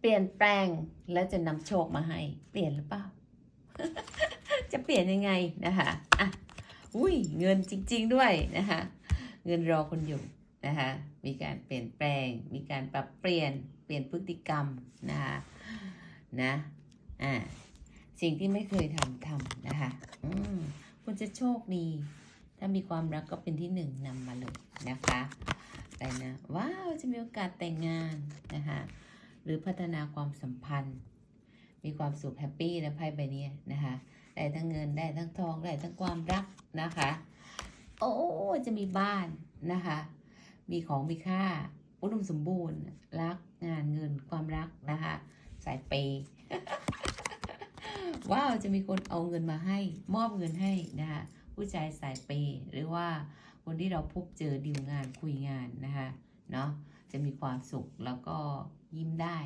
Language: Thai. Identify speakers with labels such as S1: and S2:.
S1: เปลี่ยนแปลงแล้วจะนำโชคมาให้ เปลี่ยนหรือเปล่า จะเปลี่ยนยังไงนะคะอะอุ้ยเงินจริง ๆ ด้วยนะคะเงินรอคนอยู่นะคะมีการเปลี่ยนแปลง มีการปรับเปลี่ยนเปลี่ยนพฤติกรรมนะคะนะอ่าสิ่งที่ไม่เคยทำทำนะคะอืมคุณจะโชคดี ถ้ามีความรักก็เป็นที่หนึ่งนำมาเลยนะคะแต่นะว้าวจะมีโอกาสแต่งงานนะคะ หรือพัฒนาความสัมพันธ์ มีความสุขแฮปปี้นะไพ่ใบเนี้ยนะคะได้ทั้งเงินได้ทั้งทองได้ทั้งความรักนะคะ โอ้จะมีบ้านนะคะ มีของมีค่าอุดมสมบูรณ์ รักงานเงินความรักนะคะ สายเปย์ว้าวจะมีคนเอาเงินมาให้ มอบเงินให้นะคะผู้ชายสายเปย์หรือว่าคนที่เราพบเจอดีลงานคุยงานนะคะเนาะ จะมีความสุขแล้วก็ยิ้มได้